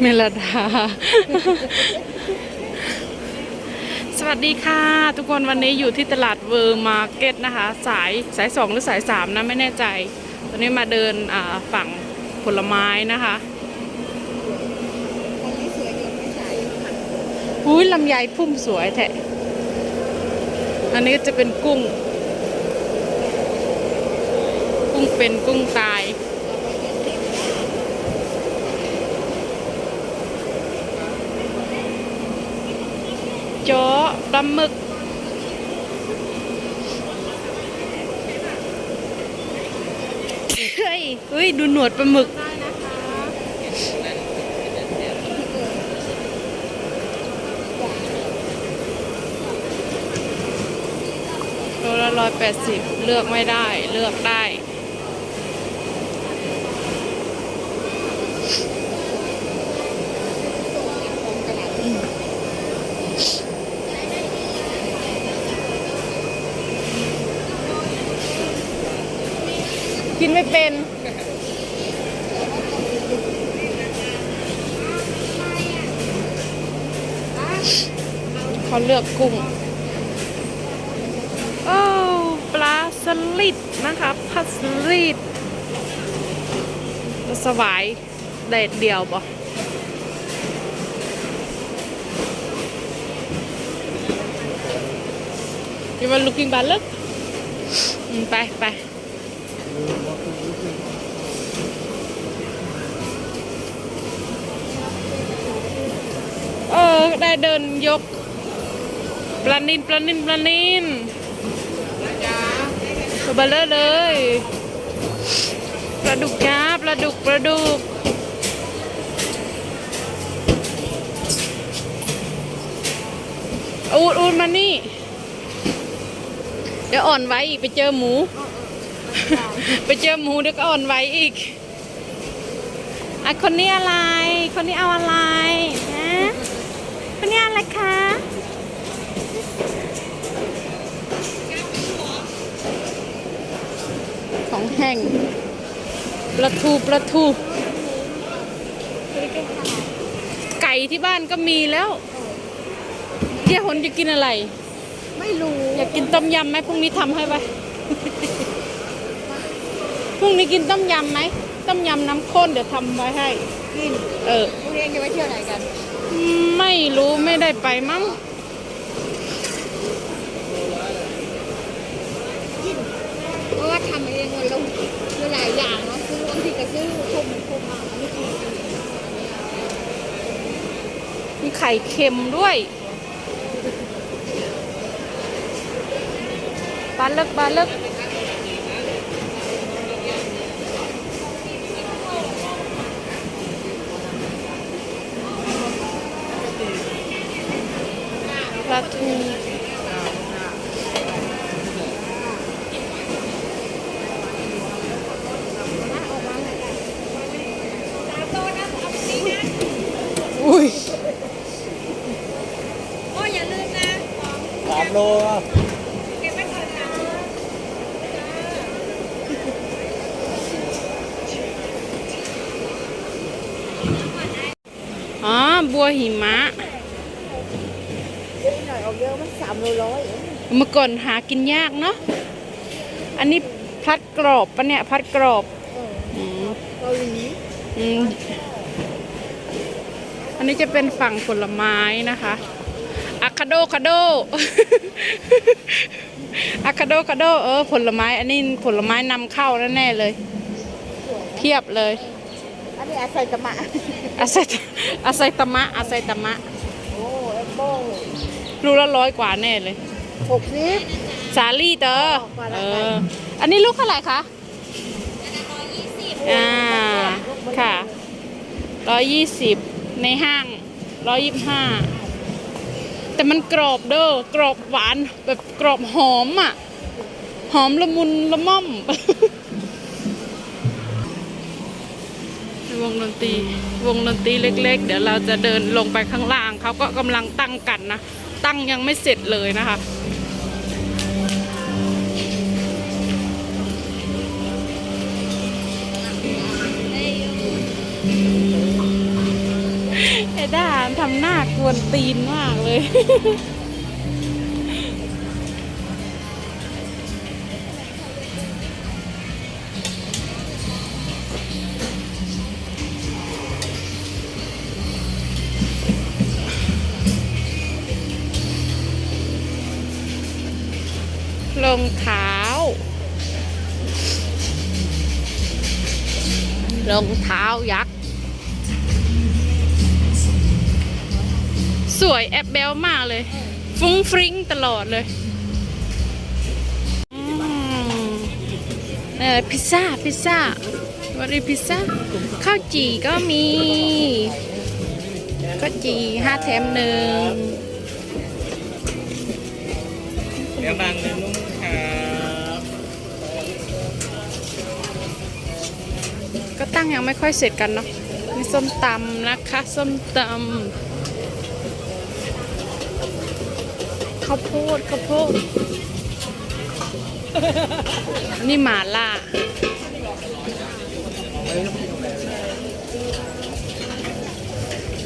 เมลดา สวัสดีค่ะ ทุกคนวันนี้อยู่ที่ตลาดเวอร์มาร์เก็ตนะคะ สายสายสองหรือสายสามนะไม่แน่ใจ ตอนนี้มาเดินฝั่งผลไม้นะคะมันไม่สวยเกินไม่ใส่อุ้ยลำไยพุ่มสวยแท้อันนี้จะเป็นกุ้ง กุ้งเป็นกุ้งตาย โจ๊ะป ลาหมึก เฮ้ยเฮ้ย ดูหนวดปลาหมึก โลละร้อยแปดสิบเลือกไม่ได้ เลือกได้ กินไม่เป็น เขาเลือกกุ้งโอ้ปลาสลิดนะคะผัดสลิดสวายแดดเดียวปะยูมา looking bad look อืมไปไป ได้เดินยกปลานินปลานินปลานินตัวเบลเลอร์เลยปลาดุกจ้าปลาดุกปลาดุกอูดอูดมานี่ เดี๋ยวอ่อนไว้อีกไปเจอหมู ไปเจอหมูเดี๋ยวก็อ่อนไว้อีกอะคนนี้อะไร คนนี้เอาอะไรฮะ คนนี้อะไรคะของแห้งปลาทูปลาทูไก่ที่บ้านก็มีแล้วเดี๋ยวหนจะกินอะไร ไม่รู้ อยากกินต้มยำไหมพรุ่งนี้ทำให้ไปพรุ่งนี้กินต้มยำไหมต้มยำน้ำข้นเดี๋ยวทำไว้ให้ กินเออพรุ่งนี้จะไปเที่ยวไหนกัน ไม่รู้ไม่ได้ไปมั้งกินเพราะว่าทำเองมันลงคือหลายอย่างเนาะซื้อบางทีก็ซื้อคมคมมาอันนี้คือมีไข่เค็มด้วยปลาเลิกปลาเลิกปลาทู อุ้ยโอ้อย่าลืมนะสามโลเก็บไว้ก่อนนะอ๋อ บัวหิมะเยอะห น่อยเอาเยอะมันสามโลร้อยเองเมื่อก่อนหากินยากเนาะอันนี้พัดกรอบปะเนี่ยพัดกรอบเอออืมเกาหลีอืมอันนี้จะเป็นฝั่งผลไม้นะคะอะคาโดคาโดอะคาโดคาโดเออ ผลไม้ อันนี้ผลไม้นำเข้าแน่ๆเลยเทียบเลย อันนี้อาศัยตะมะอาไซอาไซตามะอาไซตามะโอ้แอปเปิ้ล รูละร้อยกว่าแน่เลย หกสิบ สาลี่เตอร์กว่าละเอกันออันนี้ลูกเท่าไหร่คะอ่า ค่ะ ร้อยยี่สิบในห้างร้อยยี่ห้า แต่มันกรอบเด้อ กรอบหวานแบบกรอบหอมอะ หอมละมุนละม่อม วงดนตรีวงดนตรีเล็ก ๆ เดี๋ยวเราจะเดินลงไปข้างล่าง เขาก็กำลังตั้งกันนะ ตั้งยังไม่เสร็จเลยนะคะไอ้ด้าทำหน้ากวนตีนมากเลย องเท้ารองเท้ายักษ์ สวยแอบเบลมากเลย ฟุ้งฟริ้งตลอดเลยอืมเออพิซซ่า พิซซ่าวันนี้พิซซ่า ข้าวจี่ก็มีข้าวจี่ห้าแถมหนึ่งเนื้อบางเนื้อนุ่มครับ ก็ตั้งยังไม่ค่อยเสร็จกันเนาะมีส้มตำนะคะส้มตำข้าวโพดข้าวโพดนี่หมาล่า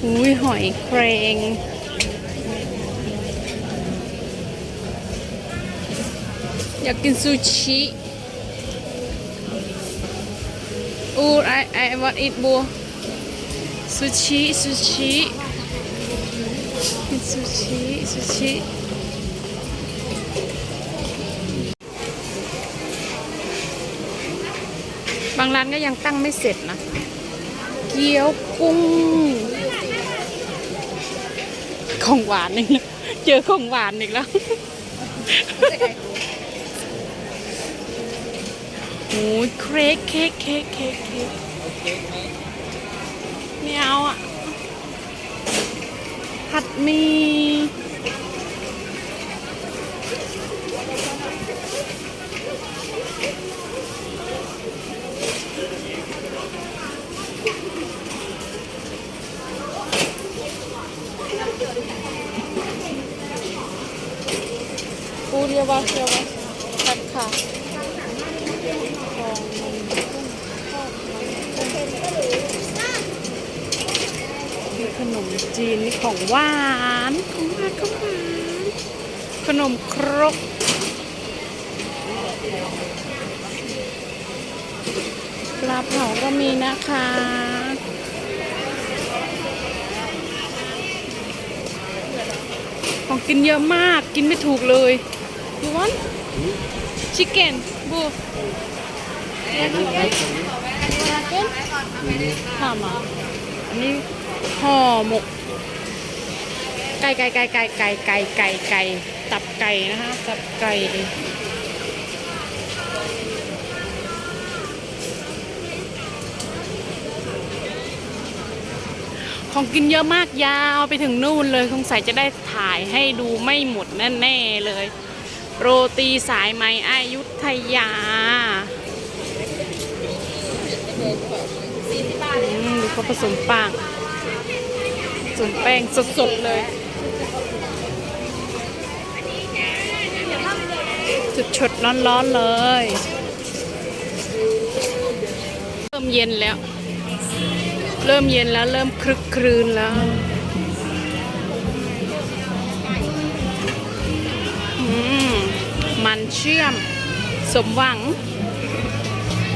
อุ้ยหอยแครงอยากกินซูชิ อูไอไอวัดอิดบัวซูชิซูชิกินซูชิซูชิบางร้านก็ยังตั้งไม่เสร็จนะ เกี๊ยวกุ้ง ของหวานอีกแล้ว เจอของหวานอีกแล้ว เค้กเค้กเค้กเค้กเค้กไม่เอาอะ ผัดมีปูเรียกว่าเรียวผัดค่ะ มีขนม จีนมีของหวานของหวานของหวานขนมครกปลาเผาก็มีนะคะของกินเยอะมากกินไม่ถูกเลยดูวันชิคเก้นบูทำอะอันนี้ ห่อหมก ไก่ไก่ไก่ไก่ไก่ไก่ไก่ไก่ตับไก่นะคะตับไก่ของกินเยอะมากยาวไปถึงนู่นเลยคงใส่จะได้ถ่ายให้ดูไม่หมดแน่ๆเลย โรตีสายไหมอายุทยาอืมดูเขาผสมแป้ง ผสมแป้งสดๆเลย จุดๆร้อนๆเลยเริ่มเย็นแล้ว เริ่มเย็นแล้วเริ่มคลึกครืนแล้วอืมมันเชื่อม สมหวัง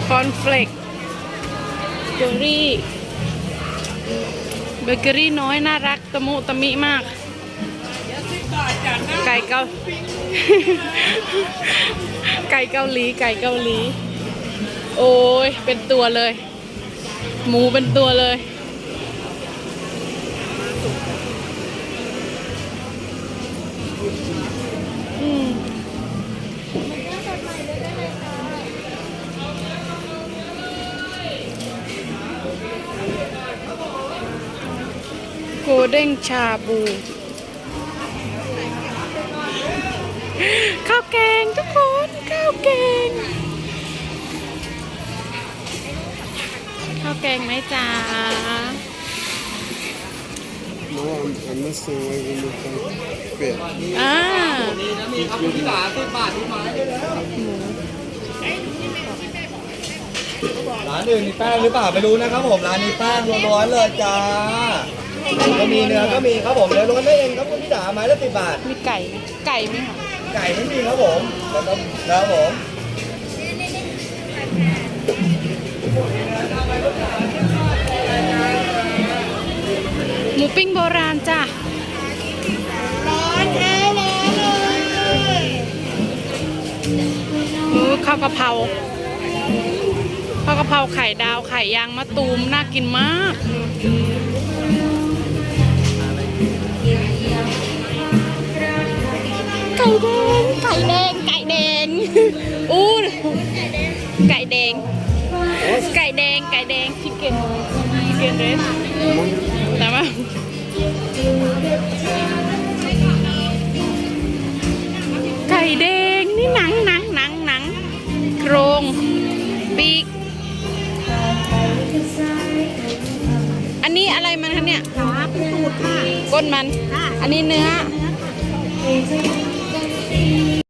คอนเฟลกเบอรี่ เบเกอรี่น้อยน่ารักตะมุตะมิมาก ไก่เกาไก่เกาหลีไก่เกาหลี โอ้ยเป็นตัวเลย หมูเป็นตัวเลย โกเด้งชาบู ข้าวแกงทุกคน ข้าวแกง ข้าวแกงไหมจ๊ะ No, I'm, I'm missing away when you can fit. อ่ามีครับพี่หลาสิบบาททุกไม้เลยนะหมูร้านอื่นมีแป้งหรือเปล่าไม่รู้นะครับผมร้านนี้แป้งล้วนๆเลยจ้า ก็มีเนื้อก็มีครับผมเนื้อล้วนได้เองครับคุณพี่จ๋าไม้ละสิบบาท มีไก่ไหมไก่ไหมคะไก่ไม่มีครับผมแล้วก็แล้วผมหมูปิ้งโบราณจ้ะร้อนแท้ร้อนเลยอู้ข้าวกะเพราข้าวกะเพราไข่ดาวไข่ยางมะตูมน่ากินมาก ก่แดง ไก่แดง ไก่แดง อู้ไก่แดง ไก่แดง ไก่แดงชิคเก้นชิคเก้นเรสแต่ว่าไก่แดง นี่หนังหนังหนังหนังโครงปีก อันนี้อะไรมันคะเนี่ยขาเป็นสูตรค่ะ ก้นมันค่ะอันนี้เนื้อเนื้อค่ะ